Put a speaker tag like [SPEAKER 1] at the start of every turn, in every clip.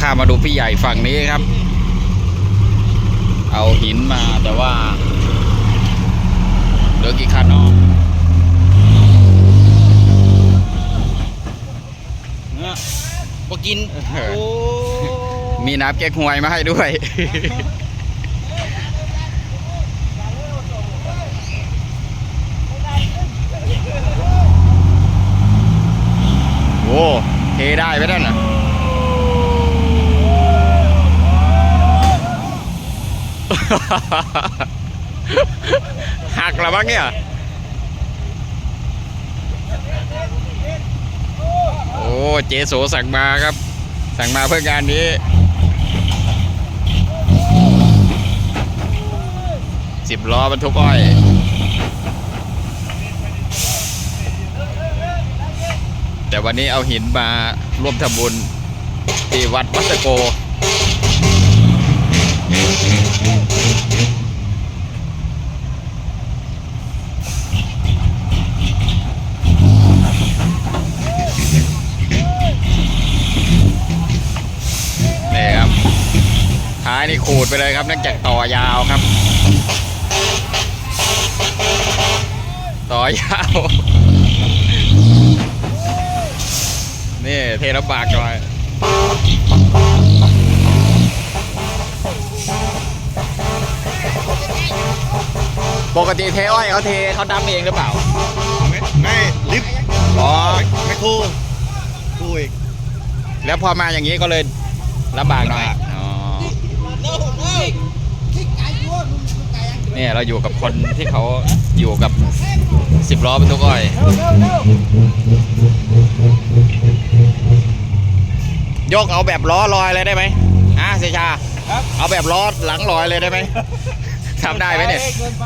[SPEAKER 1] ข้ามมาดูพี่ใหญ่ฝั่งนี้ครับ เอาหินมาแต่ว่าเหลือกี่คันเนาะเนี่ยพอกิน
[SPEAKER 2] โอ้
[SPEAKER 1] มีน้ำแก้หวยมาให้ด้วย โอ้เทได้ไหมนั่นน่ะ หักแล้วบ้างเนี่ย โอ้เจโสสั่งมาครับ สั่งมาเพื่องานนี้ สิบล้อบรรทุกอ้อยแต่วันนี้เอาหินมาร่วมทำบุญที่วัดวัดตะโก ไปเลยครับเนื่องจากต่อยาวครับ ต่อยาว นี่เทลำบากหน่อยปกติเทอ้อยเขาเทเขาดำเองหรือเปล่า
[SPEAKER 2] ไม่ไม่ลิฟต์
[SPEAKER 1] อ๋อ
[SPEAKER 2] ไม่ครูครูอีก
[SPEAKER 1] แล้วพอมาอย่างนี้ก็เลยลำบากหน่อย
[SPEAKER 2] ลำบาก
[SPEAKER 1] อ๋อ เนี่ยเราอยู่กับคนที่เขาอยู่กับสิบล้อบรรทุกอ้อยยกเอาแบบล้อลอยเลยได้ไหมอะเสยชา
[SPEAKER 2] ครับ
[SPEAKER 1] เอาแบบล้อหลังลอยเลยได้ไหมทำได้ไหมเนี่ย
[SPEAKER 2] เกินไป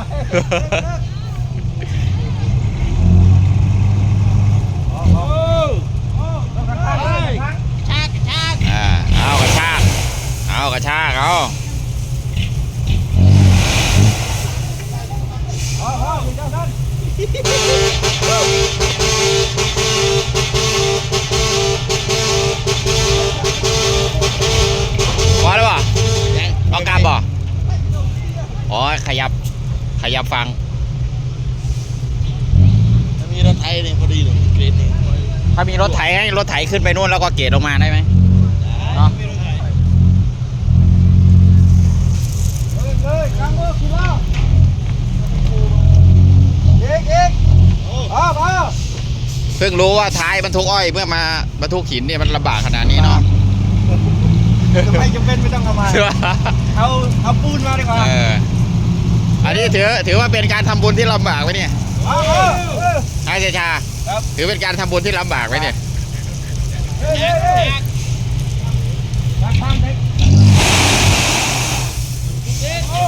[SPEAKER 1] บ่อ๋อขยับขยับฟัง
[SPEAKER 2] ถ้ามีรถไทยเนี่ยพอดีเลยเกรดนี่
[SPEAKER 1] ถ้ามีรถไถให้รถไถขึ้นไปนู่นแล้วก็เกตลงมาได้ไหมเนาะ
[SPEAKER 2] มีรถไทยเฮ้ยกลางมือคุณเล่าเอกเอกพ่อพ่อ
[SPEAKER 1] เพิ่งรู้ว่าท้ายบรรทุกอ้อยเมื่อมาบรรทุกหินเนี่ยมันลำบากขนาดนี้เนาะ
[SPEAKER 2] จะไม่จำเป็นไม่ต้องเอามา
[SPEAKER 1] ใช่ปะ
[SPEAKER 2] เอาเอาปูนมาดีกว่า
[SPEAKER 1] เอออันนี้ถือถือว่าเป็นการทำบุญที่ลำบากไหมเนี่ย
[SPEAKER 2] เอาเอาเออ
[SPEAKER 1] ไอ้เจชา
[SPEAKER 2] ครับ
[SPEAKER 1] ถือเป็นการทำบุญที่ลำบากไหมเนี่ย
[SPEAKER 2] เฮ้ยเฮ้ยเฮ้ยทางทางเด็กโอ้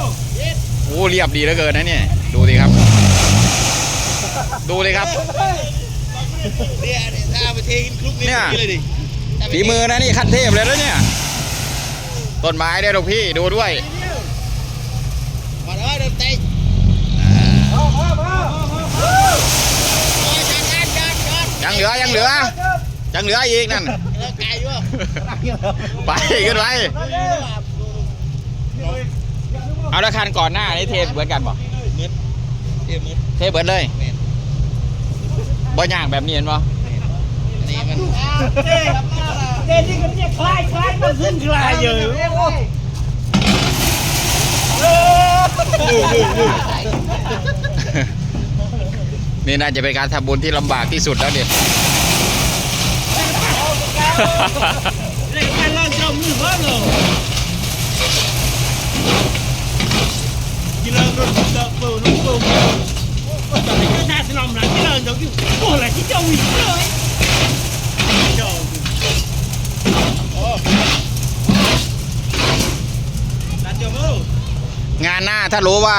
[SPEAKER 1] โอ้เรียบดีเหลือเกินนะเนี่ย ดูดิครับ ดูเลยครับ
[SPEAKER 2] เนี่ยเนี่ยถ้าเอาไปเทกินคลุกนี่
[SPEAKER 1] เนี่ย
[SPEAKER 2] กินเลยดิ
[SPEAKER 1] ฝีมือนะนี่ขั้นเทพเลยแล้วเนี่ย ต้นไม้ด้วยลูกพี่ดูด้วย
[SPEAKER 2] มาเด้อเดินเตะ
[SPEAKER 1] อ่า
[SPEAKER 2] พ่อพ่อพ่อพ่อจัดการจัดการ
[SPEAKER 1] ยังเหลือยังเหลือยังเหลืออีกนั่น
[SPEAKER 2] ไป
[SPEAKER 1] ขึ้นไปเอาละคันก่อนหน้านี่เทเหมือนกันบ่
[SPEAKER 2] เอ็มมืด
[SPEAKER 1] เทเบิดเลยบ่ย่างแบบนี้เห็นบ่
[SPEAKER 2] อันนี้มัน
[SPEAKER 3] เต้เต้ที่ก็เนี่ยคล้ายคล้ายมันขึ้นคล้ายอยู่
[SPEAKER 1] นี่น่าจะเป็นการทำบุญที่ลำบากที่สุดแล้วเนี่ย
[SPEAKER 3] เล่นกันา
[SPEAKER 1] นหน้าถ้ารู้ว่า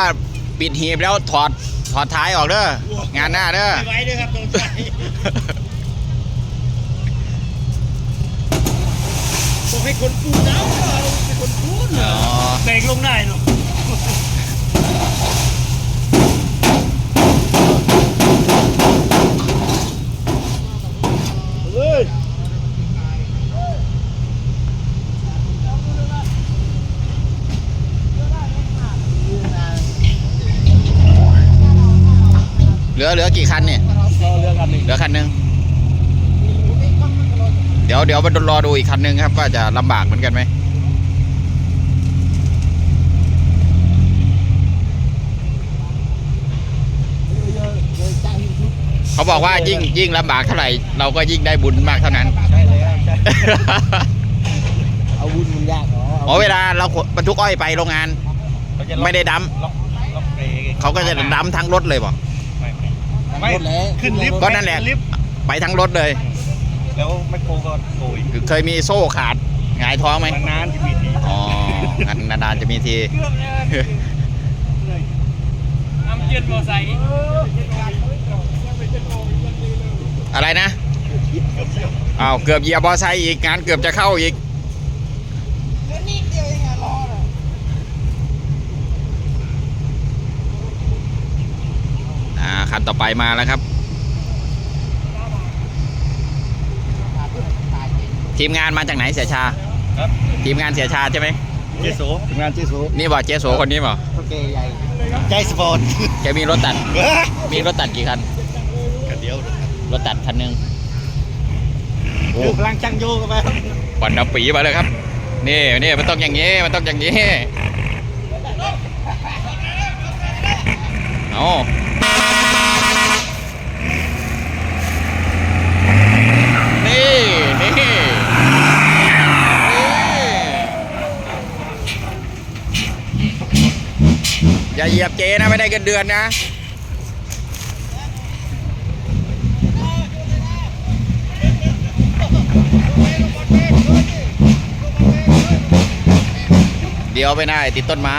[SPEAKER 1] ปิดหีบแล้วถอดถอดท้ายออกเด้องานหน้าเด้อ
[SPEAKER 3] ไว้ด้วยครับตรงใจบอกให้คนปูนะเป็นคนปูนเหร
[SPEAKER 1] อ๋
[SPEAKER 3] อ
[SPEAKER 1] อ
[SPEAKER 3] แบกลงได้เนาะ
[SPEAKER 2] เฮ้ย
[SPEAKER 1] เหลือเหลือกี่คันเนี่ย
[SPEAKER 3] ก็เรื่องกันหนึ่ง
[SPEAKER 1] เหลือคันหนึ่งเดี๋ยวเดี๋ยวมารอดูอีกคันหนึ่งครับว่าจะลำบากเหมือนกันไหมเขาบอกว่ายิ่งยิ่งลำบากเท่าไหร่ เราก็ยิ่งได้บุญมากเท่านั้น
[SPEAKER 3] ใช่แล้วใช่เอาวุ้นมันยากเหรอ
[SPEAKER 1] อ๋อเวลาเราขนบรรทุกอ้อยไปโรงงาน ไม่ได้ดัม
[SPEAKER 2] ล็อกล็อกเบรก
[SPEAKER 1] เขาก็จะดัมทั้งรถเลยบอก
[SPEAKER 2] ไม่ไม่ไม่ขึ้นลิฟต์
[SPEAKER 1] ก็นั่นแหละ
[SPEAKER 2] ขึ้ลิฟต์
[SPEAKER 1] ไปทั้งรถเลย
[SPEAKER 2] แล้วแมคโครก็โกย
[SPEAKER 1] เคยมีโซ่ขาดหงายท้องไหม
[SPEAKER 2] นานๆจะมีที
[SPEAKER 1] อ๋องั้นนานๆจะมีที
[SPEAKER 3] เกือบเลยน้ำเย็นมอไซค์
[SPEAKER 1] อะไรนะอ้าวเกือบเหยียบบอไซค์อีกงานเกือบจะเข้าอีก คันต่อไปมาแล้วครับ ทีมงานมาจากไหนเสียชา
[SPEAKER 2] ครับ
[SPEAKER 1] ทีมงานเสียชาใช่ไหม
[SPEAKER 2] เจโซทำงานเจโซ
[SPEAKER 1] นี่บอกเจโสคนนี้บอก
[SPEAKER 3] โอเคใหญ่
[SPEAKER 2] ใจสปอร์ต
[SPEAKER 1] แกมีรถตัด มีรถตัดกี่คัน
[SPEAKER 2] กันเดียว
[SPEAKER 1] รถตัดคันหนึ่งโอ้
[SPEAKER 3] ดูพลังช่างโยกันไป
[SPEAKER 1] ควันดำปีมาเลยครับ นี่นี่มันต้องอย่างนี้มันต้องอย่างนี้เอา นี่นี่อย่าเหยียบเจนะไม่ได้เงินเดือนนะเดี๋ยวไปได้ติดต้นไม้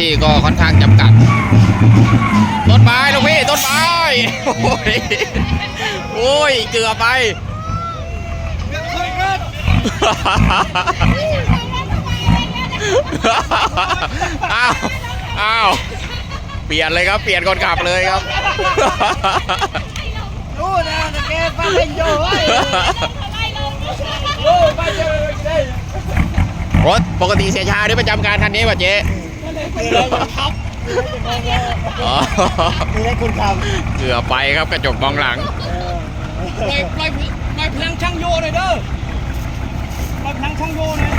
[SPEAKER 1] ที่ก็ค่อนข้างจำกัด ต้นไม้ลูกพี่ ต้นไม้ โอ้ยโอ้ยเกือบไปอ้าวอ้าวเปลี่ยนเลยครับ เปลี่ยนคนขับเลยครับ
[SPEAKER 3] ดูนะนะแกป้าเป็นโยเฮ้ยโอ้ป้าเจอได้
[SPEAKER 1] รถปกติเสียชาด้วยประจำการคันนี้ป่ะเจ๊
[SPEAKER 3] คื ออะไรครับ
[SPEAKER 1] อ๋อ
[SPEAKER 3] คืออะไรคุณท
[SPEAKER 1] เกือบไปครับกระจกมองหลังำ
[SPEAKER 3] ปล่อยปล่อยปล่อยพลังช่างโยหน่อยเด้อปล่อยพลังช่างโยหน่อย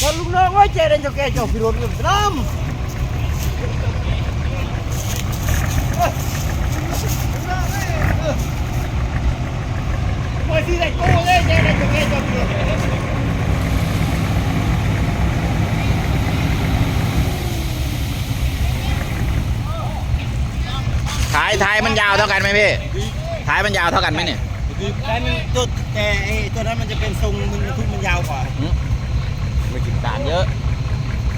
[SPEAKER 3] คนลูกน้องว่าเจริญจะแกจบพิรุณกับน้ำ Poi si dai come lei viene che che che
[SPEAKER 1] ท้ายท้ายมันยาวเท่ากันไหมพี่ ท้ายมันยาวเท่ากันไหมเนี่ย
[SPEAKER 3] แต่ตัวแต่ไอ้ตัวนั้นมันจะเป็นทรงมันทุกมันยาวกว่า
[SPEAKER 1] ไม่กินตามเยอะ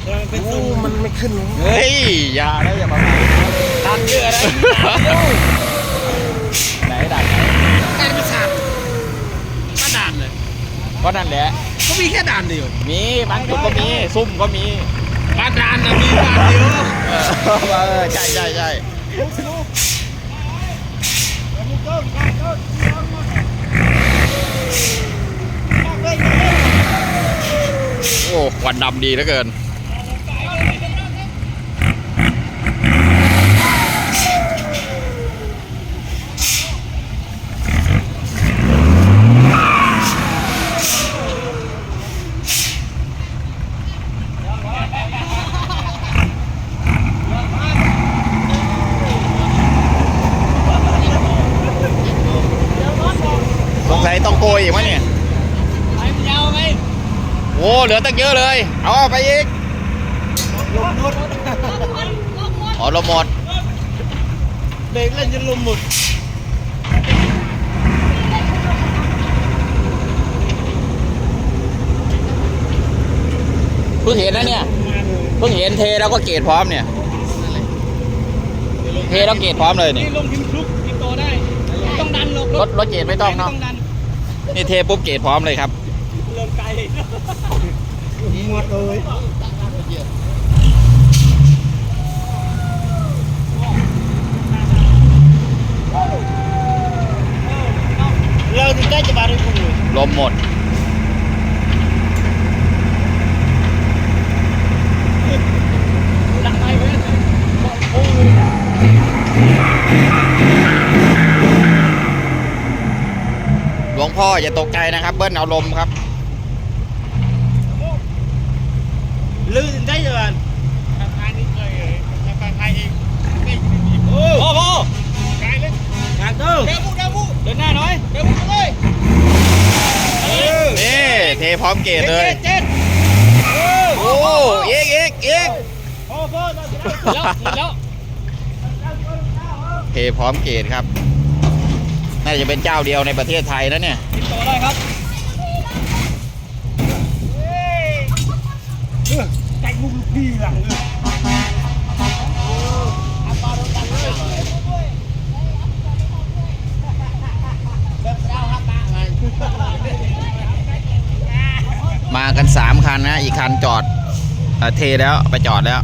[SPEAKER 3] ตัวนั้นเป็นทรงมันไม่ขึ้น
[SPEAKER 1] เฮ้ยอย่านะอย่ามา
[SPEAKER 3] ดันเยอะนะ
[SPEAKER 1] ไหนดันไหน
[SPEAKER 3] การประสาทก็ดันเลย
[SPEAKER 1] ก็นั่นแหละ
[SPEAKER 3] ก็มีแค่ดันเดียว
[SPEAKER 1] มีบางจุดก็มี ซุ่มก็มี
[SPEAKER 3] บ้านดันนะมีดันเดียว
[SPEAKER 1] เออเออใช่ใช่ใช่โอ้ควันดำดีเหลือเกิน สงสัยต้องโกยอีกมั้ยเนี่ย
[SPEAKER 3] ไอ้มันยาวไหม
[SPEAKER 1] โอ้เหลือตั้งเยอะเลย เอาไปอีก
[SPEAKER 3] ลมหมด
[SPEAKER 1] อ๋อเราหมด
[SPEAKER 3] เบรกเล่นจนลมหมด
[SPEAKER 1] เพิ่งเห็นนะเนี่ยเพิ่งเห็นเทแล้วก็เกตพร้อมเนี่ย เทแล้วเกตพร้อมเลยนี่
[SPEAKER 3] นี่ลงพิมพ์คลุกติดต่อได้ไม่ต้องดันหรอก
[SPEAKER 1] รถรถเกตไม่ต้องเนาะ
[SPEAKER 3] ไม่ต้องดัน
[SPEAKER 1] นี่เทปุ๊บเกตพร้อมเลยครับ
[SPEAKER 3] เริ่มไกล หมดเลยเราถึงใกล้จะบาริคุลย
[SPEAKER 1] ลมหมด
[SPEAKER 3] ลังไปเว้ยโอ้
[SPEAKER 1] หลวงพ่ออย่าตกใจนะครับ เบิ้ลเอาลมครับ
[SPEAKER 3] ลือถึง ใกล้จะบาน
[SPEAKER 2] ทางนี้เคยทางไทยเองนี่
[SPEAKER 3] โอ้
[SPEAKER 2] พ่อพ่อไกลเลย
[SPEAKER 3] กางเต้า
[SPEAKER 2] เดินบุเดินบุ
[SPEAKER 3] เดินหน้าหน่อย
[SPEAKER 2] เดินบุเลย
[SPEAKER 1] นี่เทพร้อมเกตเลย
[SPEAKER 3] เจ็ด
[SPEAKER 1] โอ้เอกเอกเอก
[SPEAKER 3] พอพอตอนนี้
[SPEAKER 2] แล้วแล้ว
[SPEAKER 1] เทพร้อมเกตครับ น่าจะเป็นเจ้าเดียวในประเทศไทยนะเนี่ย
[SPEAKER 2] ติดต่อได้ครับ
[SPEAKER 3] ใจมุกลูกพี่หลังเลย
[SPEAKER 1] มากันสามคันนะ อีกคันจอดเทแล้วไปจอดแล้ว